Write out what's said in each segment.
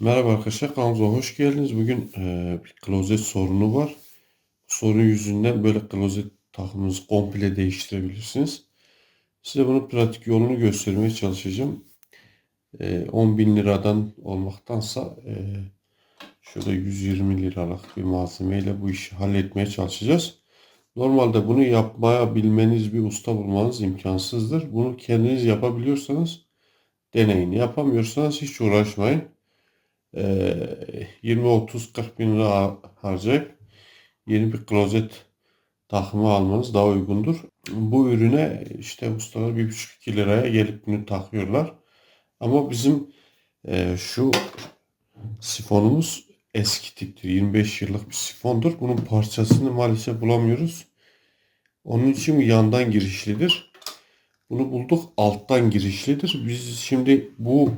Merhaba arkadaşlar kanalımıza hoş geldiniz. Bugün e, bir klozet sorunu var. Sorun yüzünden böyle klozet takımınızı komple değiştirebilirsiniz. Size bunun pratik yolunu göstermeye çalışacağım. E, 10 bin liradan olmaktansa e, şöyle 120 liralık bir malzemeyle bu işi halletmeye çalışacağız. Normalde bunu yapmaya bilmeniz bir usta bulmanız imkansızdır. Bunu kendiniz yapabiliyorsanız deneyin. Yapamıyorsanız hiç uğraşmayın. 20-30-40 bin lira harcayıp yeni bir klozet takımı almanız daha uygundur. Bu ürüne işte ustalar 1,5-2 liraya gelip bunu takıyorlar. Ama bizim e, şu sifonumuz eski tiptir. 25 yıllık bir sifondur. Bunun parçasını maalesef bulamıyoruz. Onun için yandan girişlidir. Bunu bulduk alttan girişlidir. Biz şimdi bu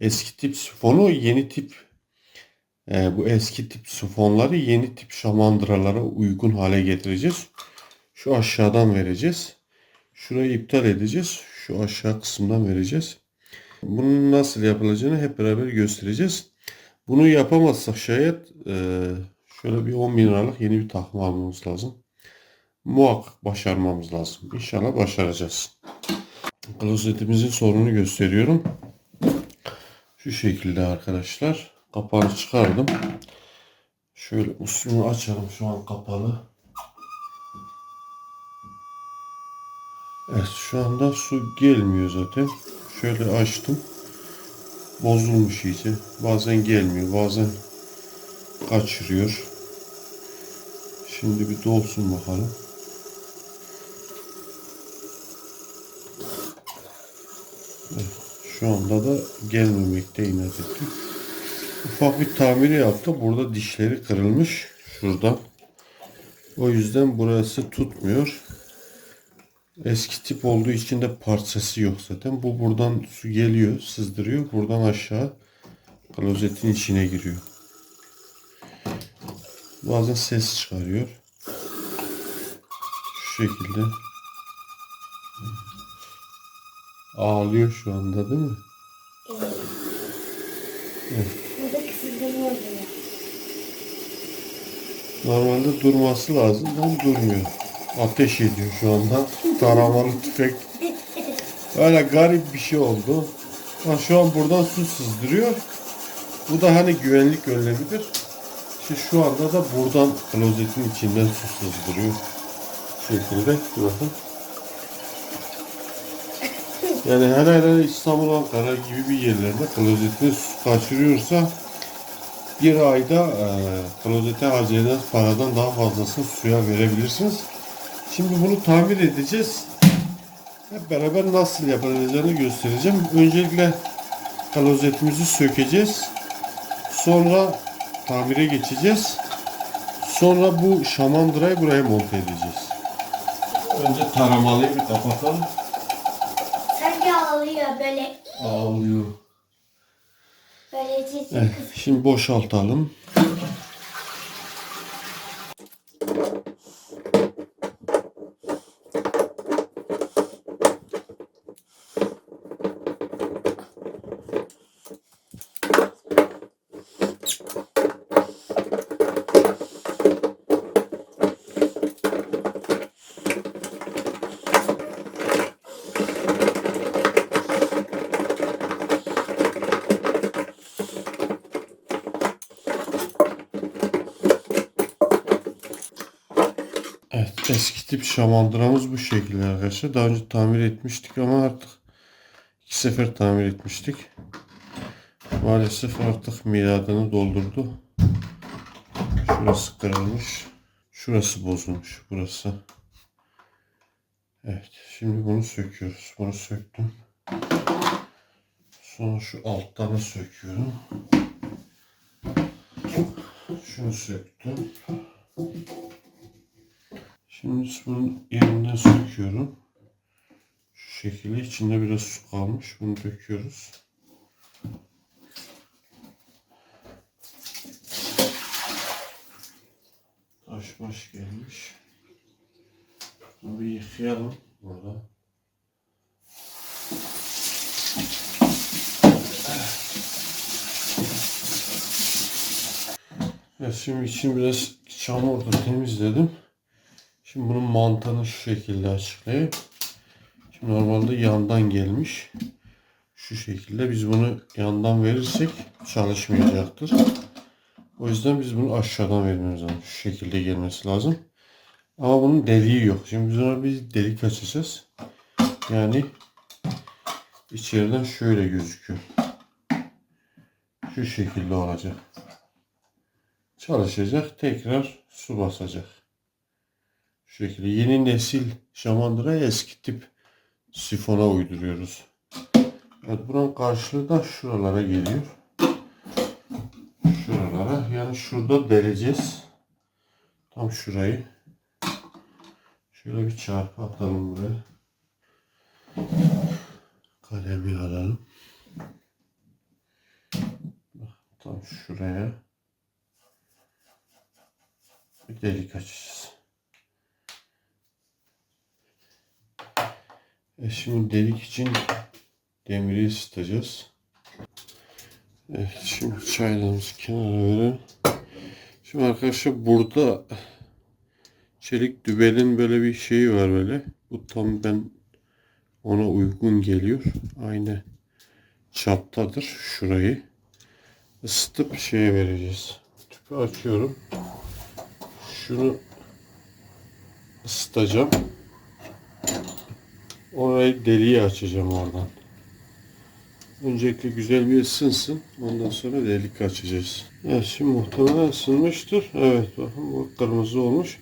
eski tip sifonu yeni tip e, bu eski tip sifonları yeni tip şamandıralara uygun hale getireceğiz. Şu aşağıdan vereceğiz. Şurayı iptal edeceğiz. Şu aşağı kısımdan vereceğiz. Bunun nasıl yapılacağını hep beraber göstereceğiz. Bunu yapamazsak şayet e, şöyle bir 10 bin liralık yeni bir takım almamız lazım. Muhakkak başarmamız lazım. İnşallah başaracağız. Klozetimizin sorunu gösteriyorum. Şu şekilde arkadaşlar. Kapağını çıkardım. Şöyle üstünü açalım. Şu an kapalı. Evet şu anda su gelmiyor zaten. Şöyle açtım. Bozulmuş iyice. Bazen gelmiyor. Bazen kaçırıyor. Şimdi bir dolsun bakalım. Evet. Şu anda da gelmemekte inat etti. Ufak bir tamiri yaptı. Burada dişleri kırılmış. Şuradan. O yüzden burası tutmuyor. Eski tip olduğu için de parçası yok zaten. Bu buradan su geliyor, sızdırıyor. Buradan aşağı klozetin içine giriyor. Bazen ses çıkarıyor. Şu şekilde. Ağlıyor şu anda değil mi? Burada kısıtlanıyor oluyor. Normalde durması lazım ama durmuyor. Ateş ediyor şu anda. Taramalı tüfek. Öyle garip bir şey oldu. Ha, şu an buradan su sızdırıyor. Bu da hani güvenlik önlemidir. İşte şu anda da buradan klozetin içinden su sızdırıyor. Şekilde. Bakın. Yani her her İstanbul, Ankara gibi bir yerlerde klozetine su kaçırıyorsa bir ayda e, klozete harcayacağınız paradan daha fazlasını suya verebilirsiniz. Şimdi bunu tamir edeceğiz. Hep beraber nasıl yapılacağını göstereceğim. Öncelikle klozetimizi sökeceğiz. Sonra tamire geçeceğiz. Sonra bu şamandırayı buraya monte edeceğiz. Önce taramalıyı bir kapatalım. Ağlıyor böyle. Ağlıyor. Böyle Evet, şimdi boşaltalım. Evet eski tip şamandıramız bu şekilde arkadaşlar. Daha önce tamir etmiştik ama artık iki sefer tamir etmiştik. Maalesef artık miladını doldurdu. Şurası kırılmış. Şurası bozulmuş. Burası. Evet. Şimdi bunu söküyoruz. Bunu söktüm. Sonra şu alttanı söküyorum. Şunu söktüm. Şimdi bunun yerinden söküyorum. Şu şekilde içinde biraz su kalmış. Bunu döküyoruz. Taş baş gelmiş. Bunu bir yıkayalım burada. Evet, şimdi için biraz çamurdu temizledim. Şimdi bunun mantığını şu şekilde açıklayayım. Şimdi normalde yandan gelmiş. Şu şekilde biz bunu yandan verirsek çalışmayacaktır. O yüzden biz bunu aşağıdan vermemiz lazım. Şu şekilde gelmesi lazım. Ama bunun deliği yok. Şimdi biz ona bir delik açacağız. Yani içeriden şöyle gözüküyor. Şu şekilde olacak. Çalışacak. Tekrar su basacak. Şu şekilde yeni nesil şamandırayı eski tip sifona uyduruyoruz. Evet buranın karşılığı da şuralara geliyor. Şuralara yani şurada deleceğiz. Tam şurayı. Şöyle bir çarpı atalım buraya. Kalemi alalım. Tam şuraya bir delik açacağız. E şimdi delik için demiri ısıtacağız. Evet şimdi çaylarımızı kenara verelim. Şimdi arkadaşlar burada çelik dübelin böyle bir şeyi var böyle. Bu tam ben ona uygun geliyor. Aynı çaptadır şurayı. Isıtıp şeye vereceğiz. Tüpü açıyorum. Şunu ısıtacağım. Orayı deliği açacağım oradan. Öncelikle güzel bir ısınsın. Ondan sonra delik açacağız. Evet şimdi muhtemelen ısınmıştır. Evet bakın bu kırmızı olmuş.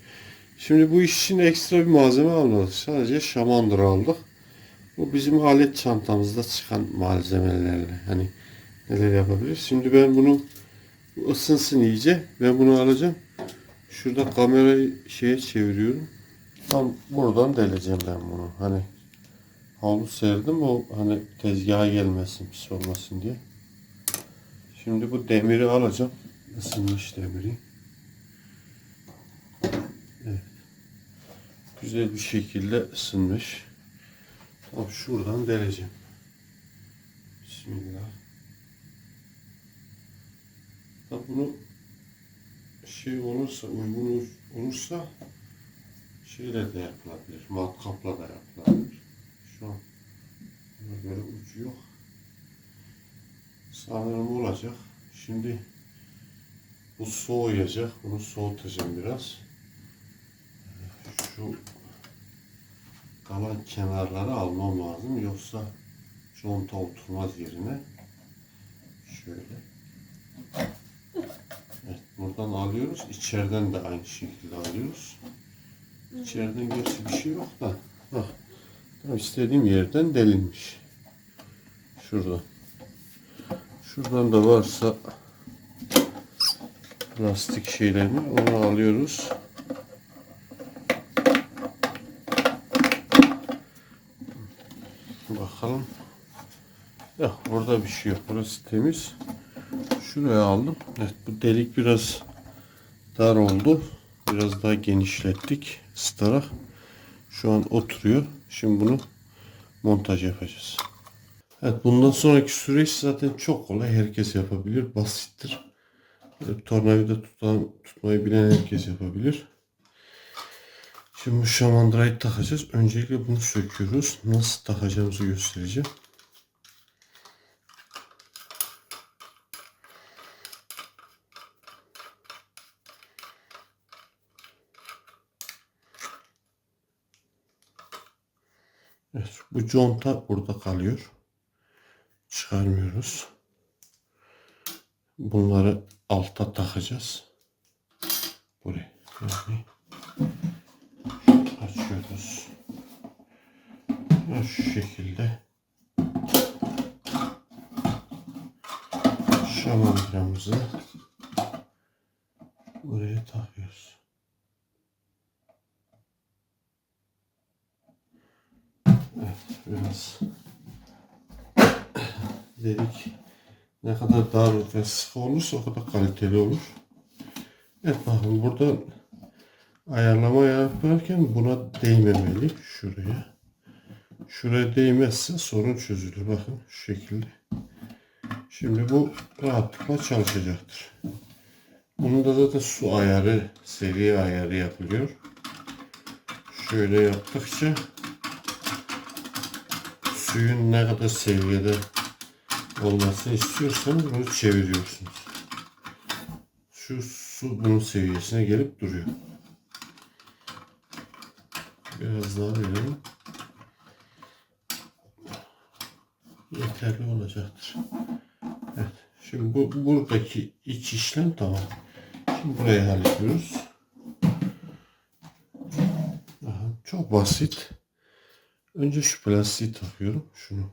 Şimdi bu iş için ekstra bir malzeme almadık. Sadece şamandıra aldık. Bu bizim alet çantamızda çıkan malzemelerle. Hani neler yapabiliriz. Şimdi ben bunu bu ısınsın iyice. Ben bunu alacağım. Şurada kamerayı şeye çeviriyorum. Tam buradan deleceğim ben bunu. Hani havlu serdim o hani tezgaha gelmesin pis olmasın diye. Şimdi bu demiri alacağım. Isınmış demiri. Evet. Güzel bir şekilde ısınmış. Tam şuradan deleceğim. Bismillah. Tabi bunu şey olursa, uygun olursa şeyle de yapılabilir. Matkapla da yapılabilir. Şu an buna göre ucu yok. Sanırım olacak. Şimdi bu soğuyacak. Bunu soğutacağım biraz. Şu kalan kenarları almam lazım. Yoksa conta oturmaz yerine. Şöyle. Evet, buradan alıyoruz. İçeriden de aynı şekilde alıyoruz. İçeriden gerçi bir şey yok da. Bak. İstediğim yerden delinmiş. Şuradan. Şuradan da varsa plastik şeylerini onu alıyoruz. Bakalım. Yok burada bir şey yok. Burası temiz. Şuraya aldım. Evet bu delik biraz dar oldu. Biraz daha genişlettik ısıtarak. Şu an oturuyor. Şimdi bunu montaj yapacağız. Evet bundan sonraki süreç zaten çok kolay. Herkes yapabilir. Basittir. Böyle Tornavida tutan, tutmayı bilen herkes yapabilir. Şimdi bu şamandırayı takacağız. Öncelikle bunu söküyoruz. Nasıl takacağımızı göstereceğim. Evet, bu conta burada kalıyor. Çıkarmıyoruz. Bunları alta takacağız. Buraya. Açıyoruz. Ve şu şekilde şamandıramızı buraya takıyoruz. Biraz dedik ne kadar dar ve sıkı olursa o kadar kaliteli olur. Evet bakın burada ayarlama yaparken buna değmemeli şuraya. Şuraya değmezse sorun çözülür. Bakın şu şekilde. Şimdi bu rahatlıkla çalışacaktır. Bunun da zaten su ayarı, seviye ayarı yapılıyor. Şöyle yaptıkça suyun ne kadar seviyede olmasını istiyorsanız bunu çeviriyorsunuz. Şu su bunun seviyesine gelip duruyor. Biraz daha verelim. Yeterli olacaktır. Evet. Şimdi bu buradaki iç işlem tamam. Şimdi burayı hallediyoruz. Aha, çok basit. Önce şu plastiği takıyorum. Şunu.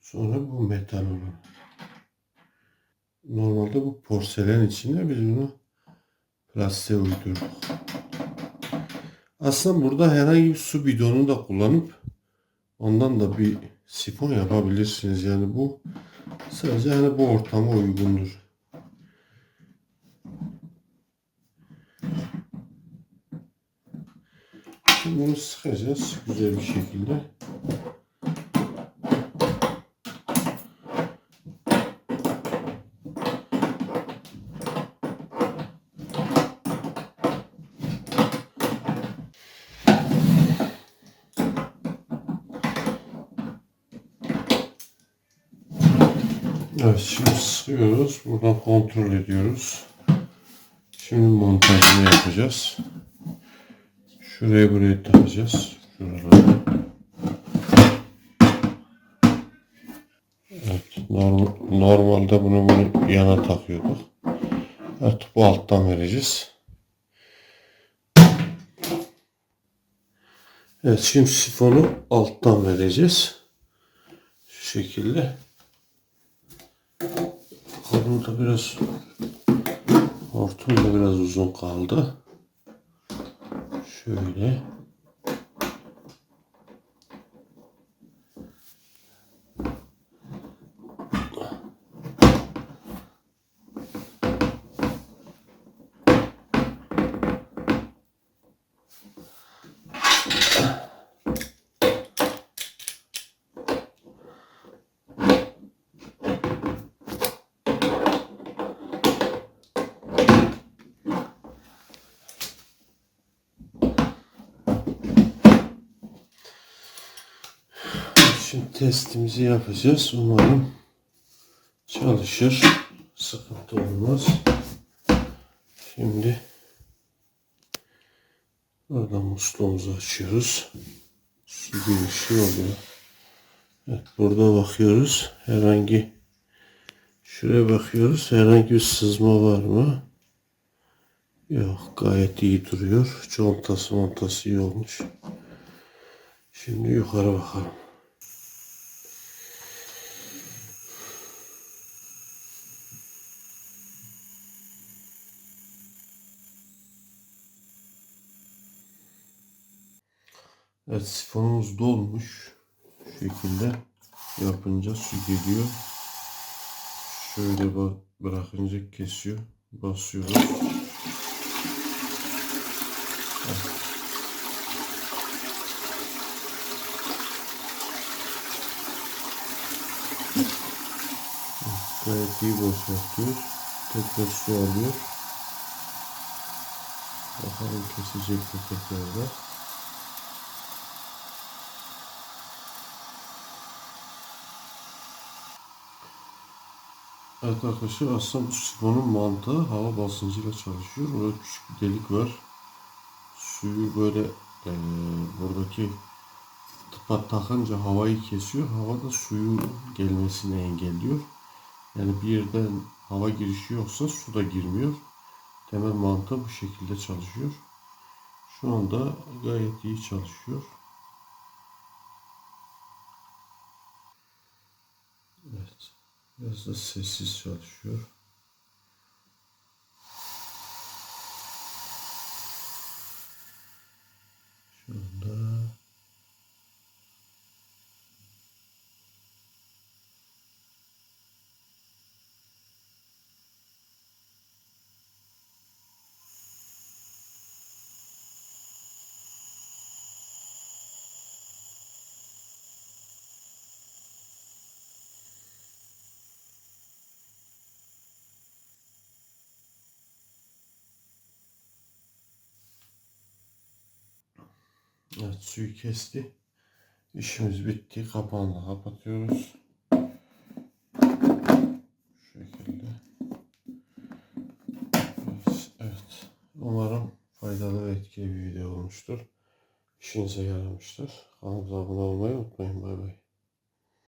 Sonra bu metal olan. Normalde bu porselen içinde biz bunu plastiğe uydurduk. Aslında burada herhangi bir su bidonu da kullanıp ondan da bir sifon yapabilirsiniz. Yani bu sadece hani bu ortama uygundur. Şimdi bunu sıkacağız güzel bir şekilde. Evet şimdi sıkıyoruz. Buradan kontrol ediyoruz. Şimdi montajını yapacağız. Şuraya buraya takacağız. Şuralara. Evet, norm- normalde bunu bunu yana takıyorduk. Artık bu alttan vereceğiz. Evet şimdi sifonu alttan vereceğiz. Şu şekilde. Kolum da biraz hortum da biraz uzun kaldı. Şöyle. Şimdi testimizi yapacağız. Umarım çalışır. Sıkıntı olmaz. Şimdi buradan musluğumuzu açıyoruz. Su girişi oluyor. Evet, burada bakıyoruz. Herhangi şuraya bakıyoruz. Herhangi bir sızma var mı? Yok. Gayet iyi duruyor. Contası montası iyi olmuş. Şimdi yukarı bakalım. Evet sifonumuz dolmuş. Şu şekilde yapınca su geliyor. Şöyle bırakınca kesiyor. Basıyoruz. Evet. Gayet iyi boşaltıyor. Tekrar su alıyor. Bakalım kesecek mi tekrar da. Evet arkadaşlar aslında bu sifonun mantığı hava basıncıyla çalışıyor. Orada küçük bir delik var. Suyu böyle eee, buradaki tıpa takınca havayı kesiyor. Hava da suyu gelmesini engelliyor. Yani bir yerden hava girişi yoksa su da girmiyor. Temel mantığı bu şekilde çalışıyor. Şu anda gayet iyi çalışıyor. Evet. Biraz da sessiz çalışıyor. Evet suyu kesti. İşimiz bitti. Kapağını kapatıyoruz. Şu şekilde. Evet. Umarım faydalı ve etkili bir video olmuştur. İşinize yaramıştır. Kanalımıza abone olmayı unutmayın. Bay bay.